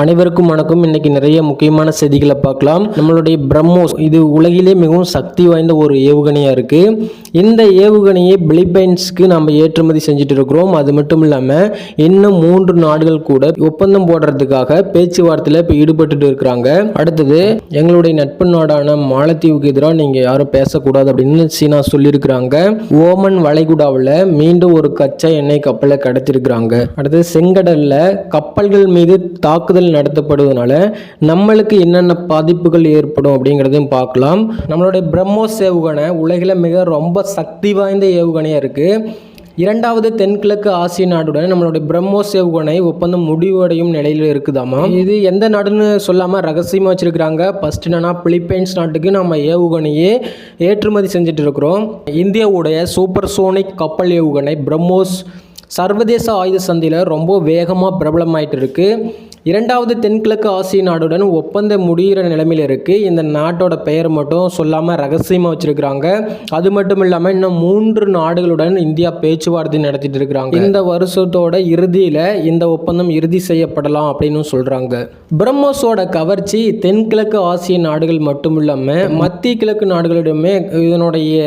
அனைவருக்கும் வணக்கம். இன்னைக்கு நிறைய முக்கியமான செய்திகளை பார்க்கலாம். நம்மளுடைய பிரம்மோஸ் இது உலகிலே மிகவும் சக்தி வாய்ந்த ஒரு ஏவுகணையாக இருக்கு. இந்த ஏவுகணையை பிலிப்பைன்ஸ்க்கு நம்ம ஏற்றுமதி செஞ்சுட்டு இருக்கிறோம். அது மட்டும் இல்லாமல் இன்னும் மூன்று நாடுகள் கூட ஒப்பந்தம் போடுறதுக்காக பேச்சுவார்த்தையில் இப்போ ஈடுபட்டுட்டு இருக்கிறாங்க. அடுத்தது எங்களுடைய நட்பு நாடான மாலத்தீவுக்கு எதிராக நீங்கள் யாரும் பேசக்கூடாது அப்படின்னு சீனா சொல்லியிருக்கிறாங்க. ஓமன் வளைகுடாவில் மீண்டும் ஒரு கச்சா எண்ணெய் கப்பலை கடத்திருக்கிறாங்க அடுத்தது செங்கடல்ல கப்பல்கள் மீது தாக்குதல் நடத்தப்படுவதனால நம்மளுக்கு என்னென்ன பாதிப்புகள் ஏற்படும் அப்படிங்கிறதையும் பார்க்கலாம். நம்மளுடைய பிரம்மோஸ் ஏவுகணை உலகில் மிக ரொம்ப சக்தி வாய்ந்த ஏவுகணையாக இருக்குது இரண்டாவது தென்கிழக்கு ஆசிய நாடுடன் நம்மளுடைய பிரம்மோஸ் ஏவுகணை ஒப்பந்தம் முடிவடையும் நிலையில் இருக்குதாமா? இது எந்த நாடுன்னு சொல்லாமல் ரகசியமாக வச்சுருக்கிறாங்க. ஃபஸ்ட் என்னன்னா பிலிப்பைன்ஸ் நாட்டுக்கு நம்ம ஏவுகணையே ஏற்றுமதி செஞ்சுட்டு இருக்கிறோம் இந்தியாவுடைய சூப்பர் சோனிக் கப்பல் ஏவுகணை பிரம்மோஸ் சர்வதேச ஆயுத சந்தையில் ரொம்ப வேகமாக பிரபலமாயிட்டு இருக்குது இரண்டாவது தென்கிழக்கு ஆசிய நாடுடன் ஒப்பந்தம் முடிகிற நிலைமையில் இருக்குது இந்த நாட்டோட பெயர் மட்டும் சொல்லாமல் ரகசியமாக வச்சுருக்கிறாங்க. அது மட்டும் இல்லாமல் இன்னும் மூன்று நாடுகளுடன் இந்தியா பேச்சுவார்த்தை நடத்திட்டு இருக்கிறாங்க இந்த வருஷத்தோட இறுதியில் இந்த ஒப்பந்தம் இறுதி செய்யப்படலாம் அப்படின்னு சொல்கிறாங்க பிரம்மோஸோட கவர்ச்சி தென்கிழக்கு ஆசிய நாடுகள் மட்டும் இல்லாமல் மத்திய கிழக்கு நாடுகளிடமே இதனுடைய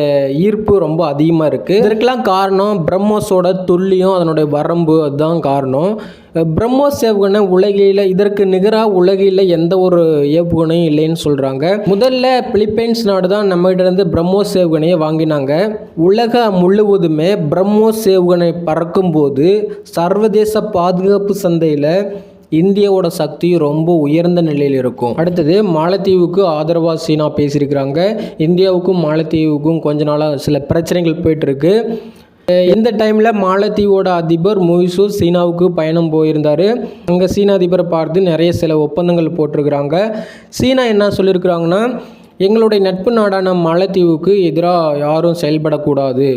ஈர்ப்பு ரொம்ப அதிகமாக இருக்குது இதற்கெல்லாம் காரணம் பிரம்மோஸோட துல்லியம் அதனுடைய வரம்பு அதுதான் காரணம். பிரம்மோஸ் ஏவுகணை உலகில இதற்கு நிகராக உலகில எந்த ஒரு ஏவுகணையும் இல்லைன்னு சொல்கிறாங்க முதல்ல பிலிப்பைன்ஸ் நாடு தான் நம்மகிட்ட இருந்து பிரம்மோஸ் ஏவுகணையை வாங்கினாங்க. உலக முழுவதுமே பிரம்மோஸ் ஏவுகணை பறக்கும்போது சர்வதேச பாதுகாப்பு சந்தையில் இந்தியாவோட சக்தி ரொம்ப உயர்ந்த நிலையில் இருக்கும். அடுத்தது மாலத்தீவுக்கு ஆதரவாக சீனா பேசியிருக்கிறாங்க. இந்தியாவுக்கும் மாலத்தீவுக்கும் கொஞ்ச நாளாக சில பிரச்சனைகள் போயிட்டுருக்கு இந்த டைமில் மாலத்தீவோட அதிபர் மொய்சூ சீனாவுக்கு பயணம் போயிருந்தார்? அங்கே சீன அதிபரை பார்த்து நிறைய சில ஒப்பந்தங்கள் போட்டிருக்கிறாங்க. சீனா என்ன சொல்லியிருக்கிறாங்கன்னா எங்களுடைய நட்பு நாடான மாலத்தீவுக்கு எதிராக யாரும் செயல்படக்கூடாது.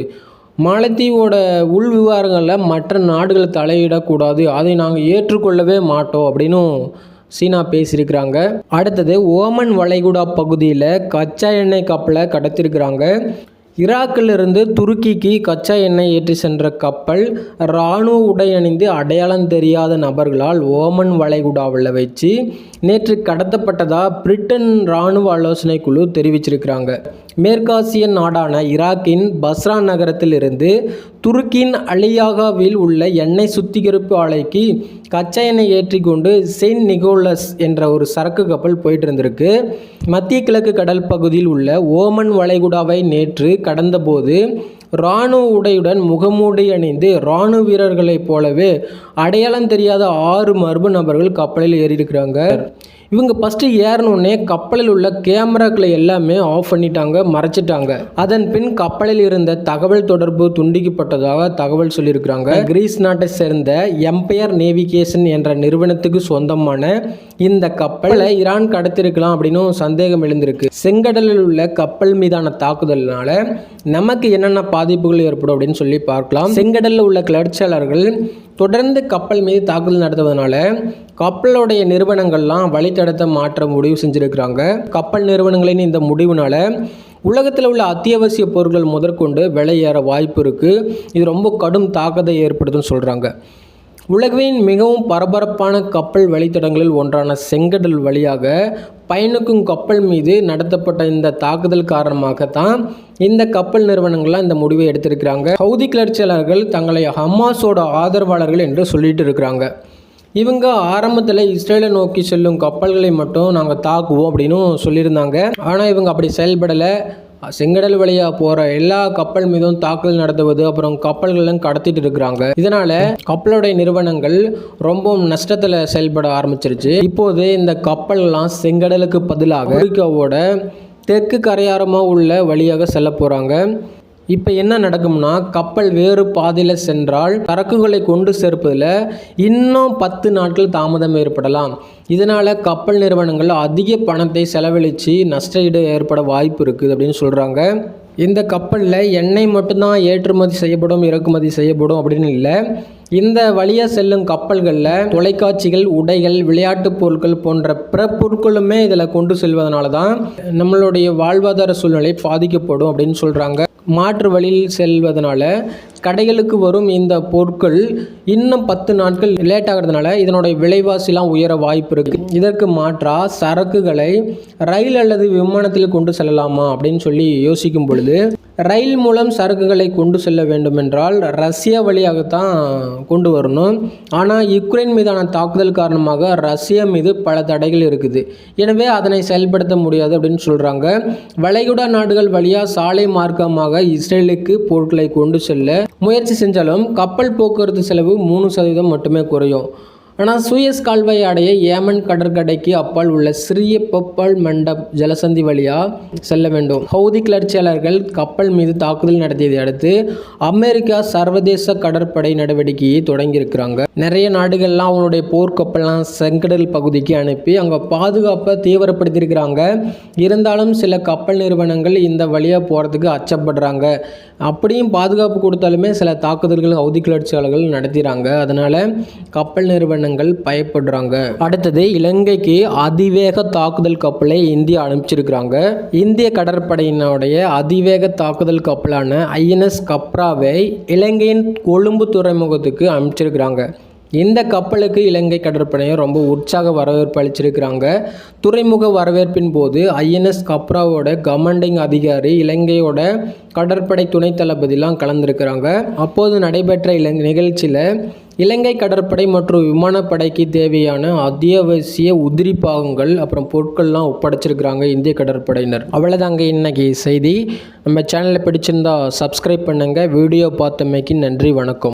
மாலத்தீவோட உள் விவகாரங்களில் மற்ற நாடுகள் தலையிடக்கூடாது. அதை நாங்கள் ஏற்றுக்கொள்ளவே மாட்டோம் அப்படின்னும் சீனா பேசியிருக்கிறாங்க. அடுத்தது ஓமன் வளைகுடா பகுதியில் கச்சா எண்ணெய் கப்பலை கடத்திருக்கிறாங்க ஈராக்கிலிருந்து துருக்கிக்கு கச்சா எண்ணெய் ஏற்றி சென்ற கப்பல் இராணுவ உடை அணிந்து அடையாளம் தெரியாத நபர்களால் ஓமன் வளைகுடாவில் வச்சு நேற்று கடத்தப்பட்டதாக பிரிட்டன் இராணுவ ஆலோசனை குழு தெரிவிச்சிருக்கிறாங்க. மேற்காசிய நாடான ஈராக்கின் பஸ்ரா நகரத்திலிருந்து துருக்கியின் அலியாகாவில் உள்ள எண்ணெய் சுத்திகரிப்பு ஆலைக்கு கச்சா எண்ணெய் ஏற்றி கொண்டு செயின்ட் நிகோலஸ் என்ற ஒரு சரக்கு கப்பல் போயிட்டு இருந்திருக்கு மத்திய கிழக்கு கடல் பகுதியில் உள்ள ஓமன் வளைகுடாவை நேற்று கடந்தபோது இராணுவ உடையுடன் முகமூடி அணிந்து இராணுவ வீரர்களைப் போலவே அடையாளம் தெரியாத ஆறு மர்ம நபர்கள் கப்பலில் ஏறியிருக்கிறாங்க. இவங்க ஃபஸ்ட்டு ஏறினோடனே கப்பலில் உள்ள கேமராக்களை எல்லாமே ஆஃப் பண்ணிட்டாங்க மறைச்சிட்டாங்க. அதன் பின் கப்பலில் இருந்த தகவல் தொடர்பு துண்டிக்கப்பட்டதாக தகவல் சொல்லியிருக்கிறாங்க. கிரீஸ் நாட்டை சேர்ந்த எம்பையர் நேவிகேஷன் என்ற நிறுவனத்துக்கு சொந்தமான இந்த கப்பலை ஈரான் கடத்திருக்கலாம் அப்படின்னு சந்தேகம் எழுந்திருக்கு. செங்கடலில் உள்ள கப்பல் மீதான தாக்குதலினால நமக்கு என்னென்ன பாதிப்புகள் ஏற்படும் அப்படின்னு சொல்லி பார்க்கலாம். செங்கடலில் உள்ள கிளர்ச்சியாளர்கள் தொடர்ந்து கப்பல் மீது தாக்குதல் நடத்துவதனால கப்பலுடைய நிறுவனங்கள்லாம் வழித்தடத்தை மாற்ற முடிவு செஞ்சுருக்கிறாங்க. கப்பல் நிறுவனங்களின் இந்த முடிவுனால உலகத்தில் உள்ள அத்தியாவசிய பொருட்கள் முதற்கொண்டு விலை ஏற வாய்ப்பு இருக்குது இது ரொம்ப கடும் தாக்கத்தை ஏற்படுதுன்னு சொல்கிறாங்க உலகின் மிகவும் பரபரப்பான கப்பல் வழித்தடங்களில் ஒன்றான செங்கடல் வழியாக பயணிக்கும் கப்பல் மீது நடத்தப்பட்ட இந்த தாக்குதல் காரணமாகத்தான் இந்த கப்பல் நிறுவனங்கள்லாம் இந்த முடிவை எடுத்திருக்கிறாங்க. ஹவுதி கிளர்ச்சியாளர்கள் தங்களை ஹமாஸோட ஆதரவாளர்கள் என்று சொல்லிட்டு இருக்கிறாங்க. இவங்க ஆரம்பத்தில் இஸ்ரேலை நோக்கி செல்லும் கப்பல்களை மட்டும் நாங்கள் தாக்குவோம் அப்படின்னு சொல்லியிருந்தாங்க. ஆனால் இவங்க அப்படி செயல்படலை. செங்கடல் வழியாக போகிற எல்லா கப்பல் மீதும் தாக்குதல் நடத்துவது அப்புறம் கப்பல்களும் கடத்திட்டு இருக்கிறாங்க. இதனால கப்பலுடைய நிறுவனங்கள் ரொம்பவும் நஷ்டத்தில் செயல்பட ஆரம்பிச்சிருச்சு. இப்போது இந்த கப்பல்லாம் செங்கடலுக்கு பதிலாக அமெரிக்காவோட தெற்கு கரையாரமாக உள்ள வழியாக செல்ல போகிறாங்க இப்போ என்ன நடக்கும்னா கப்பல் வேறு பாதையில் சென்றால் சரக்குகளை கொண்டு சேர்ப்பதில் இன்னும் பத்து நாட்கள் தாமதம் ஏற்படலாம். இதனால் கப்பல் நிறுவனங்கள் அதிக பணத்தை செலவழித்து நஷ்டஈடு ஏற்பட வாய்ப்பு இருக்குது அப்படின்னு சொல்கிறாங்க இந்த கப்பலில் எண்ணெய் மட்டும்தான் ஏற்றுமதி செய்யப்படும் இறக்குமதி செய்யப்படும் அப்படின்னு இல்லை. இந்த வழியாக செல்லும் கப்பல்களில் தொலைக்காட்சிகள் உடைகள் விளையாட்டுப் பொருட்கள் போன்ற பிற பொருட்களுமே இதில் கொண்டு செல்வதனால தான் நம்மளுடைய வாழ்வாதார சூழ்நிலை பாதிக்கப்படும் அப்படின்னு சொல்கிறாங்க மாற்று வழியில் செல்வதனால கடைகளுக்கு வரும் இந்த பொருட்கள் இன்னும் பத்து நாட்கள் லேட் ஆகிறதுனால இதனுடைய விலைவாசிலாம் உயர வாய்ப்பு இருக்குது இதற்கு மாற்றா சரக்குகளை ரயில் அல்லது விமானத்தில் கொண்டு செல்லலாமா அப்படின்னு சொல்லி யோசிக்கும் பொழுது ரயில் மூலம் சரக்குகளை கொண்டு செல்ல வேண்டுமென்றால் ரஷ்யா வழியாகத்தான் கொண்டு வரணும். ஆனால் யுக்ரைன் மீதான தாக்குதல் காரணமாக ரஷ்யா மீது பல தடைகள் இருக்குது. எனவே அதனை செயல்படுத்த முடியாது அப்படின்னு சொல்கிறாங்க வளைகுடா நாடுகள் வழியாக சாலை மார்க்கமாக இஸ்ரேலுக்கு பொருட்களை கொண்டு செல்ல முயற்சி செஞ்சாலும் கப்பல் போக்குவரத்து செலவு மூணு சதவீதம் மட்டுமே குறையும். ஆனால் சூயஸ் கால்வாய் அடைய ஏமன் கடற்கடைக்கு அப்பால் உள்ள சிறிய பப்பால் மண்டப் ஜலசந்தி வழியாக செல்ல வேண்டும். ஹவுதி கிளர்ச்சியாளர்கள் கப்பல் மீது தாக்குதல் நடத்தியதை அடுத்து அமெரிக்கா சர்வதேச கடற்படை நடவடிக்கையை தொடங்கியிருக்கிறாங்க. நிறைய நாடுகள்லாம் அவங்களுடைய போர்க்கப்பல்லாம் செங்கடல் பகுதிக்கு அனுப்பி அங்கே பாதுகாப்பை தீவிரப்படுத்தியிருக்கிறாங்க. இருந்தாலும் சில கப்பல் நிறுவனங்கள் இந்த வழியாக போகிறதுக்கு அச்சப்படுறாங்க. அப்படியும் பாதுகாப்பு கொடுத்தாலுமே சில தாக்குதல்கள் ஹவுதி கிளர்ச்சியாளர்கள் நடத்துகிறாங்க அதனால் கப்பல் நிறுவனங்கள் பயப்படுறாங்க. அடுத்தது இலங்கைக்கு அதிவேக தாக்குதல் கப்பலை இந்தியா அனுப்பிச்சிருக்கிறாங்க. இந்திய கடற்படையினுடைய அதிவேக தாக்குதல் கப்பலான ஐஎன்எஸ் கப்ராவை இலங்கையின் கொழும்பு துறைமுகத்துக்கு அனுப்பிச்சிருக்கிறாங்க. இந்த கப்பலுக்கு இலங்கை கடற்படையை ரொம்ப உற்சாக வரவேற்பு அளிச்சிருக்கிறாங்க. துறைமுக வரவேற்பின் போது ஐஎன்எஸ் கப்ராவோட கமாண்டிங் அதிகாரி இலங்கையோட கடற்படை துணை தளபதிலாம் கலந்துருக்கிறாங்க. அப்போது நடைபெற்ற இலங்கை நிகழ்ச்சியில் இலங்கை கடற்படை மற்றும் விமானப்படைக்கு தேவையான அத்தியாவசிய உதிரி பாகங்கள் அப்புறம் பொருட்கள்லாம் ஒப்படைச்சிருக்கிறாங்க இந்திய கடற்படையினர். அவ்வளோதாங்க இன்னைக்கு செய்தி. நம்ம சேனலை பிடிச்சிருந்தா சப்ஸ்கிரைப் பண்ணுங்கள் வீடியோ பார்த்தமைக்கு நன்றி வணக்கம்.